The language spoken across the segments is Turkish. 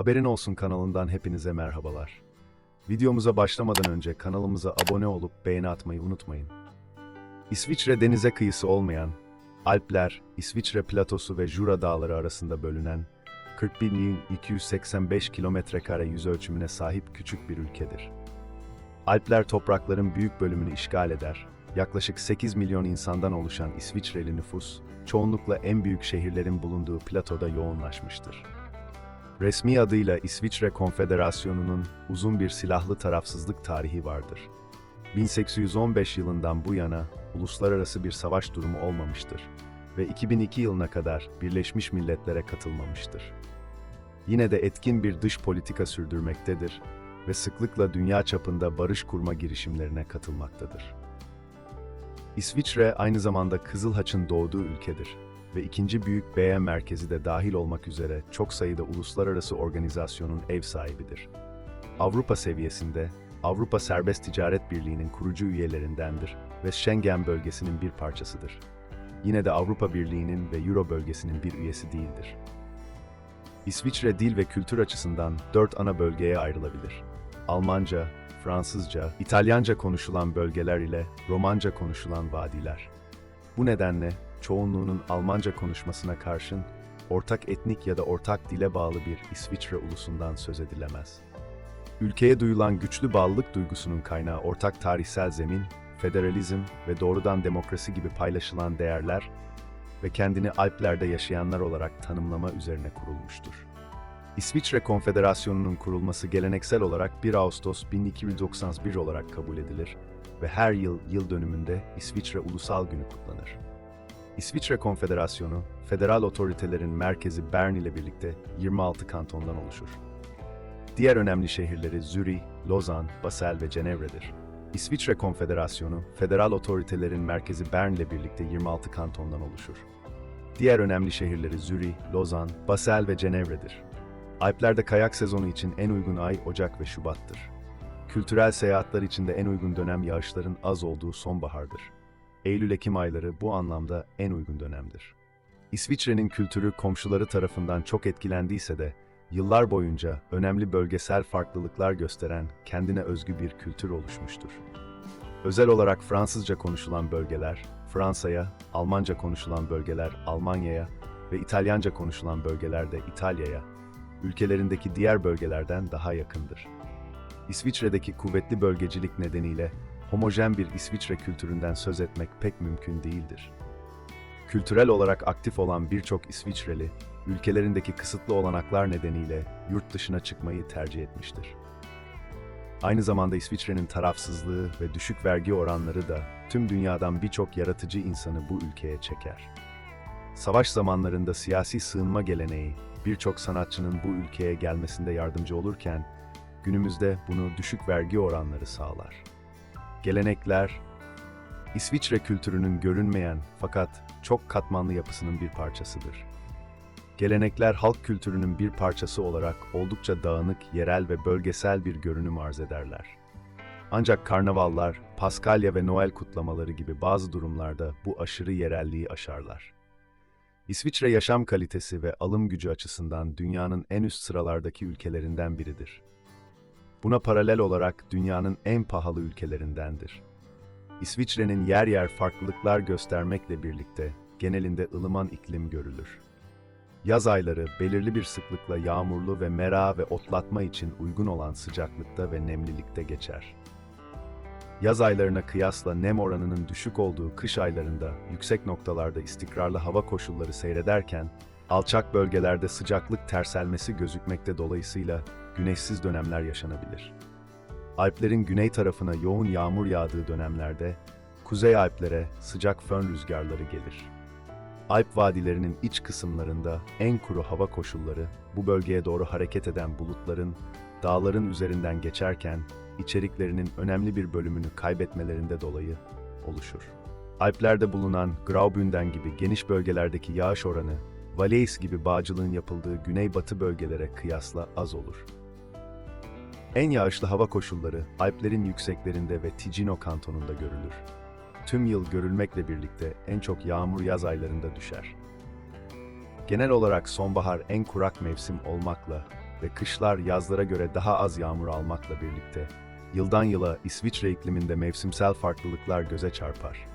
Haberin Olsun kanalından hepinize merhabalar. Videomuza başlamadan önce kanalımıza abone olup beğeni atmayı unutmayın. İsviçre denize kıyısı olmayan, Alpler, İsviçre platosu ve Jura dağları arasında bölünen, 41.285 kilometrekare yüz ölçümüne sahip küçük bir ülkedir. Alpler toprakların büyük bölümünü işgal eder, yaklaşık 8 milyon insandan oluşan İsviçreli nüfus, çoğunlukla en büyük şehirlerin bulunduğu platoda yoğunlaşmıştır. Resmi adıyla İsviçre Konfederasyonu'nun uzun bir silahlı tarafsızlık tarihi vardır. 1815 yılından bu yana uluslararası bir savaş durumu olmamıştır ve 2002 yılına kadar Birleşmiş Milletler'e katılmamıştır. Yine de etkin bir dış politika sürdürmektedir ve sıklıkla dünya çapında barış kurma girişimlerine katılmaktadır. İsviçre aynı zamanda Kızıl Haç'ın doğduğu ülkedir ve ikinci büyük BM merkezi de dahil olmak üzere çok sayıda uluslararası organizasyonun ev sahibidir. Avrupa seviyesinde Avrupa Serbest Ticaret Birliği'nin kurucu üyelerindendir ve Schengen bölgesinin bir parçasıdır. Yine de Avrupa Birliği'nin ve Euro bölgesinin bir üyesi değildir. İsviçre dil ve kültür açısından dört ana bölgeye ayrılabilir. Almanca, Fransızca, İtalyanca konuşulan bölgeler ile Romanca konuşulan vadiler. Bu nedenle çoğunluğunun Almanca konuşmasına karşın ortak etnik ya da ortak dile bağlı bir İsviçre ulusundan söz edilemez. Ülkeye duyulan güçlü bağlılık duygusunun kaynağı ortak tarihsel zemin, federalizm ve doğrudan demokrasi gibi paylaşılan değerler ve kendini Alplerde yaşayanlar olarak tanımlama üzerine kurulmuştur. İsviçre Konfederasyonu'nun kurulması geleneksel olarak 1 Ağustos 1291 olarak kabul edilir ve her yıl yıl dönümünde İsviçre Ulusal Günü kutlanır. İsviçre Konfederasyonu, federal otoritelerin merkezi Bern ile birlikte 26 kantondan oluşur. Diğer önemli şehirleri Zürih, Lozan, Basel ve Cenevre'dir. İsviçre Konfederasyonu, federal otoritelerin merkezi Bern ile birlikte 26 kantondan oluşur. Diğer önemli şehirleri Zürih, Lozan, Basel ve Cenevre'dir. Alplerde kayak sezonu için en uygun ay Ocak ve Şubat'tır. Kültürel seyahatler için de en uygun dönem yağışların az olduğu sonbahardır. Eylül-Ekim ayları bu anlamda en uygun dönemdir. İsviçre'nin kültürü komşuları tarafından çok etkilendiyse de yıllar boyunca önemli bölgesel farklılıklar gösteren kendine özgü bir kültür oluşmuştur. Özel olarak Fransızca konuşulan bölgeler Fransa'ya, Almanca konuşulan bölgeler Almanya'ya ve İtalyanca konuşulan bölgeler de İtalya'ya, ülkelerindeki diğer bölgelerden daha yakındır. İsviçre'deki kuvvetli bölgecilik nedeniyle homojen bir İsviçre kültüründen söz etmek pek mümkün değildir. Kültürel olarak aktif olan birçok İsviçreli, ülkelerindeki kısıtlı olanaklar nedeniyle yurt dışına çıkmayı tercih etmiştir. Aynı zamanda İsviçre'nin tarafsızlığı ve düşük vergi oranları da tüm dünyadan birçok yaratıcı insanı bu ülkeye çeker. Savaş zamanlarında siyasi sığınma geleneği birçok sanatçının bu ülkeye gelmesinde yardımcı olurken günümüzde bunu düşük vergi oranları sağlar. Gelenekler, İsviçre kültürünün görünmeyen fakat çok katmanlı yapısının bir parçasıdır. Gelenekler halk kültürünün bir parçası olarak oldukça dağınık, yerel ve bölgesel bir görünüm arz ederler. Ancak karnavallar, Paskalya ve Noel kutlamaları gibi bazı durumlarda bu aşırı yerelliği aşarlar. İsviçre yaşam kalitesi ve alım gücü açısından dünyanın en üst sıralardaki ülkelerinden biridir. Buna paralel olarak dünyanın en pahalı ülkelerindendir. İsviçre'nin yer yer farklılıklar göstermekle birlikte genelinde ılıman iklim görülür. Yaz ayları belirli bir sıklıkla yağmurlu ve mera ve otlatma için uygun olan sıcaklıkta ve nemlilikte geçer. Yaz aylarına kıyasla nem oranının düşük olduğu kış aylarında yüksek noktalarda istikrarlı hava koşulları seyrederken, alçak bölgelerde sıcaklık terselmesi gözükmekte dolayısıyla güneşsiz dönemler yaşanabilir. Alplerin güney tarafına yoğun yağmur yağdığı dönemlerde, Kuzey Alplere sıcak fön rüzgarları gelir. Alp vadilerinin iç kısımlarında en kuru hava koşulları bu bölgeye doğru hareket eden bulutların dağların üzerinden geçerken içeriklerinin önemli bir bölümünü kaybetmelerinde dolayı oluşur. Alplerde bulunan Graubünden gibi geniş bölgelerdeki yağış oranı, Valais gibi bağcılığın yapıldığı güneybatı bölgelere kıyasla az olur. En yağışlı hava koşulları Alplerin yükseklerinde ve Ticino kantonunda görülür. Tüm yıl görülmekle birlikte en çok yağmur yaz aylarında düşer. Genel olarak sonbahar en kurak mevsim olmakla ve kışlar yazlara göre daha az yağmur almakla birlikte, yıldan yıla İsviçre ikliminde mevsimsel farklılıklar göze çarpar.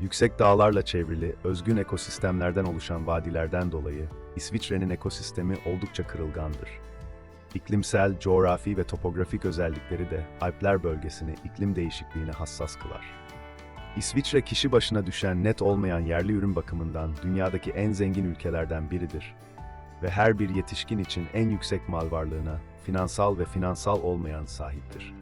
Yüksek dağlarla çevrili, özgün ekosistemlerden oluşan vadilerden dolayı İsviçre'nin ekosistemi oldukça kırılgandır. İklimsel, coğrafi ve topografik özellikleri de Alpler bölgesini iklim değişikliğine hassas kılar. İsviçre kişi başına düşen net olmayan yerli ürün bakımından dünyadaki en zengin ülkelerden biridir ve her bir yetişkin için en yüksek mal varlığına, finansal ve finansal olmayan sahiptir.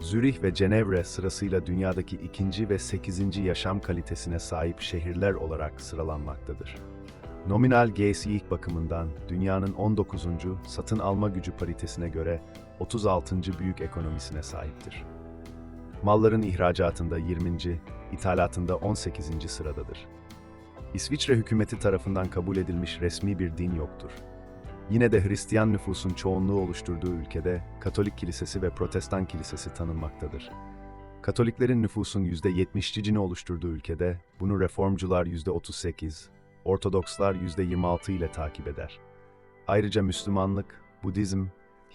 Zürih ve Cenevre sırasıyla dünyadaki ikinci ve sekizinci yaşam kalitesine sahip şehirler olarak sıralanmaktadır. Nominal GSI bakımından dünyanın 19. satın alma gücü paritesine göre 36. büyük ekonomisine sahiptir. Malların ihracatında 20. ithalatında 18. sıradadır. İsviçre hükümeti tarafından kabul edilmiş resmi bir din yoktur. Yine de Hristiyan nüfusun çoğunluğu oluşturduğu ülkede Katolik kilisesi ve Protestan kilisesi tanınmaktadır. Katoliklerin nüfusun %70'cini oluşturduğu ülkede bunu reformcular %38, Ortodokslar %26 ile takip eder. Ayrıca Müslümanlık, Budizm,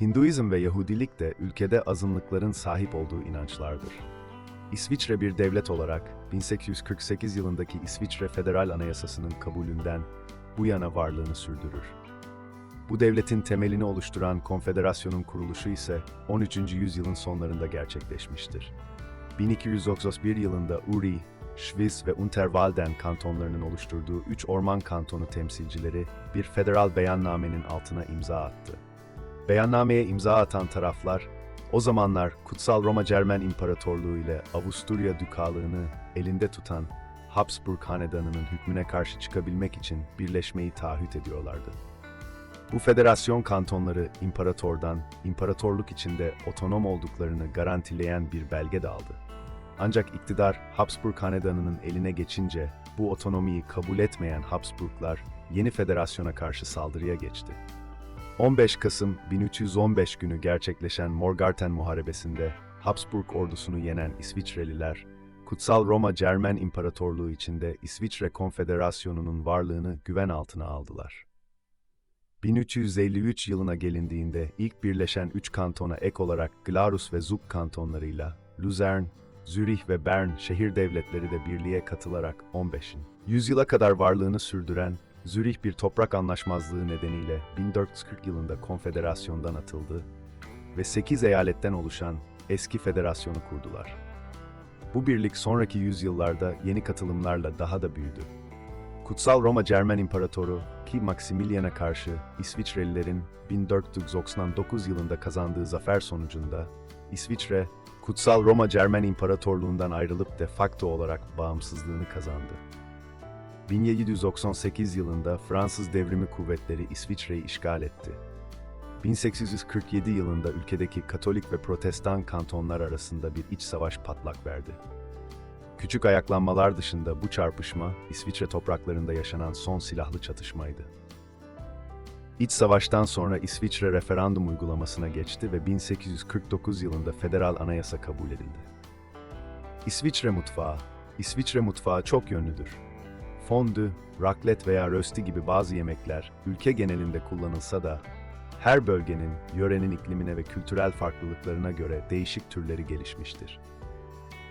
Hinduizm ve Yahudilik de ülkede azınlıkların sahip olduğu inançlardır. İsviçre bir devlet olarak 1848 yılındaki İsviçre Federal Anayasası'nın kabulünden bu yana varlığını sürdürür. Bu devletin temelini oluşturan konfederasyonun kuruluşu ise 13. yüzyılın sonlarında gerçekleşmiştir. 1231 yılında Uri, Schwyz ve Unterwalden kantonlarının oluşturduğu üç orman kantonu temsilcileri bir federal beyannamenin altına imza attı. Beyannameye imza atan taraflar, o zamanlar Kutsal Roma Cermen İmparatorluğu ile Avusturya Dükalığını elinde tutan Habsburg Hanedanı'nın hükmüne karşı çıkabilmek için birleşmeyi taahhüt ediyorlardı. Bu federasyon kantonları imparatordan, imparatorluk içinde otonom olduklarını garantileyen bir belge de aldı. Ancak iktidar Habsburg Hanedanı'nın eline geçince bu otonomiyi kabul etmeyen Habsburglar yeni federasyona karşı saldırıya geçti. 15 Kasım 1315 günü gerçekleşen Morgarten Muharebesi'nde Habsburg ordusunu yenen İsviçreliler, Kutsal Roma Cermen İmparatorluğu içinde İsviçre Konfederasyonu'nun varlığını güven altına aldılar. 1353 yılına gelindiğinde ilk birleşen üç kantona ek olarak Glarus ve Zug kantonlarıyla Luzern, Zürih ve Bern şehir devletleri de birliğe katılarak 15. yüzyıla kadar varlığını sürdüren Zürih bir toprak anlaşmazlığı nedeniyle 1440 yılında konfederasyondan atıldı ve 8 eyaletten oluşan eski federasyonu kurdular. Bu birlik sonraki yüzyıllarda yeni katılımlarla daha da büyüdü. Kutsal Roma Cermen İmparatoru ki Maximilian'a karşı İsviçrelilerin 1499 yılında kazandığı zafer sonucunda İsviçre, Kutsal Roma Cermen İmparatorluğundan ayrılıp de facto olarak bağımsızlığını kazandı. 1798 yılında Fransız Devrimi Kuvvetleri İsviçre'yi işgal etti. 1847 yılında ülkedeki Katolik ve Protestan kantonlar arasında bir iç savaş patlak verdi. Küçük ayaklanmalar dışında bu çarpışma İsviçre topraklarında yaşanan son silahlı çatışmaydı. İç savaştan sonra İsviçre referandum uygulamasına geçti ve 1849 yılında federal anayasa kabul edildi. İsviçre mutfağı İsviçre mutfağı çok yönlüdür. Fondü, raclette veya rösti gibi bazı yemekler ülke genelinde kullanılsa da her bölgenin, yörenin iklimine ve kültürel farklılıklarına göre değişik türleri gelişmiştir.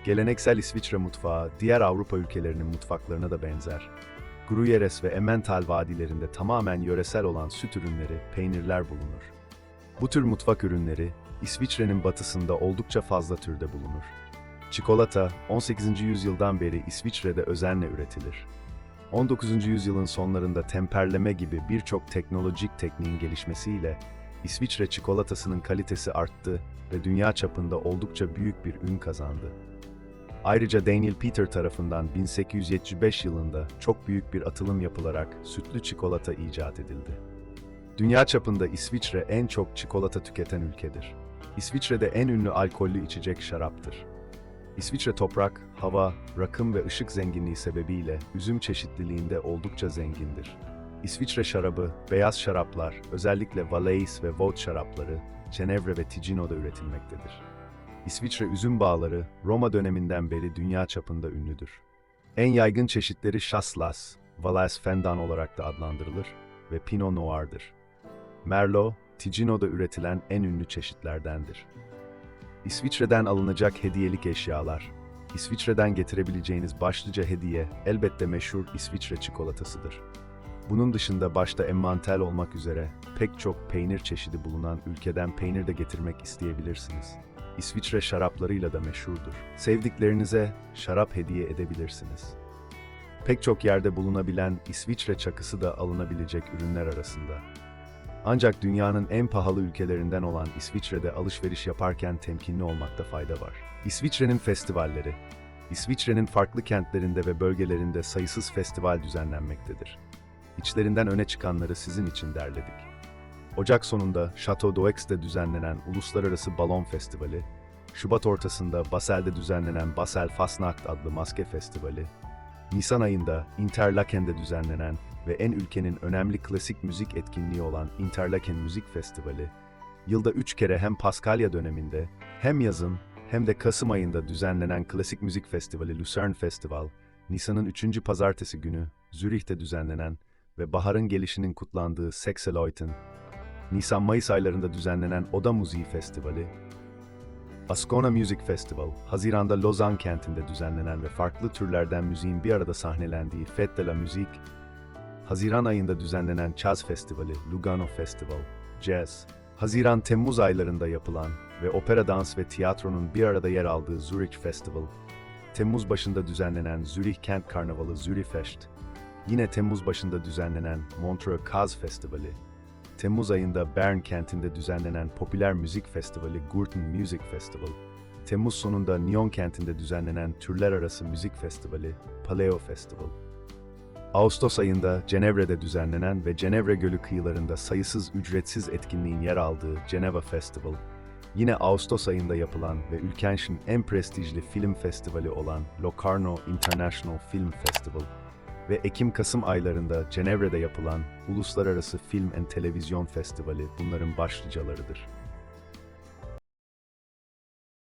Geleneksel İsviçre mutfağı diğer Avrupa ülkelerinin mutfaklarına da benzer. Gruyères ve Emmental vadilerinde tamamen yöresel olan süt ürünleri, peynirler bulunur. Bu tür mutfak ürünleri İsviçre'nin batısında oldukça fazla türde bulunur. Çikolata 18. yüzyıldan beri İsviçre'de özenle üretilir. 19. yüzyılın sonlarında temperleme gibi birçok teknolojik tekniğin gelişmesiyle İsviçre çikolatasının kalitesi arttı ve dünya çapında oldukça büyük bir ün kazandı. Ayrıca Daniel Peter tarafından 1875 yılında çok büyük bir atılım yapılarak sütlü çikolata icat edildi. Dünya çapında İsviçre en çok çikolata tüketen ülkedir. İsviçre'de en ünlü alkollü içecek şaraptır. İsviçre toprak, hava, rakım ve ışık zenginliği sebebiyle üzüm çeşitliliğinde oldukça zengindir. İsviçre şarabı, beyaz şaraplar, özellikle Valais ve Vaud şarapları, Cenevre ve Ticino'da üretilmektedir. İsviçre üzüm bağları Roma döneminden beri dünya çapında ünlüdür. En yaygın çeşitleri Chasselas, Valais Fendan olarak da adlandırılır ve Pinot Noir'dır. Merlot, Ticino'da üretilen en ünlü çeşitlerdendir. İsviçre'den alınacak hediyelik eşyalar. İsviçre'den getirebileceğiniz başlıca hediye elbette meşhur İsviçre çikolatasıdır. Bunun dışında başta emmantel olmak üzere pek çok peynir çeşidi bulunan ülkeden peynir de getirmek isteyebilirsiniz. İsviçre şaraplarıyla da meşhurdur. Sevdiklerinize şarap hediye edebilirsiniz. Pek çok yerde bulunabilen İsviçre çakısı da alınabilecek ürünler arasında. Ancak dünyanın en pahalı ülkelerinden olan İsviçre'de alışveriş yaparken temkinli olmakta fayda var. İsviçre'nin festivalleri İsviçre'nin farklı kentlerinde ve bölgelerinde sayısız festival düzenlenmektedir. İçlerinden öne çıkanları sizin için derledik. Ocak sonunda Chateau d'Aux'te düzenlenen Uluslararası Balon Festivali, Şubat ortasında Basel'de düzenlenen Basel Fasnacht adlı maske festivali, Nisan ayında Interlaken'de düzenlenen ve en ülkenin önemli klasik müzik etkinliği olan Interlaken Müzik Festivali, yılda üç kere hem Paskalya döneminde hem yazın hem de Kasım ayında düzenlenen klasik müzik festivali Lucerne Festival, Nisan'ın üçüncü pazartesi günü Zürih'te düzenlenen ve baharın gelişinin kutlandığı Sechseleuten, Nisan-Mayıs aylarında düzenlenen Oda Müziği Festivali, Ascona Music Festival, Haziran'da Lozan kentinde düzenlenen ve farklı türlerden müziğin bir arada sahnelendiği Fête de la Musique, Haziran ayında düzenlenen Jazz Festivali, Lugano Festival, Jazz, Haziran-Temmuz aylarında yapılan ve opera dans ve tiyatronun bir arada yer aldığı Zurich Festival, Temmuz başında düzenlenen Zürih Kent Karnavalı Zürifest, yine Temmuz başında düzenlenen Montreux Kaz Festivali, Temmuz ayında Bern kentinde düzenlenen popüler müzik festivali Gurten Music Festival, Temmuz sonunda Nyon kentinde düzenlenen türler arası müzik festivali Paleo Festival, Ağustos ayında Cenevre'de düzenlenen ve Cenevre Gölü kıyılarında sayısız ücretsiz etkinliğin yer aldığı Geneva Festival, yine Ağustos ayında yapılan ve ülkenin en prestijli film festivali olan Locarno International Film Festival ve Ekim-Kasım aylarında Cenevre'de yapılan Uluslararası Film and Televizyon Festivali bunların başlıcalarıdır.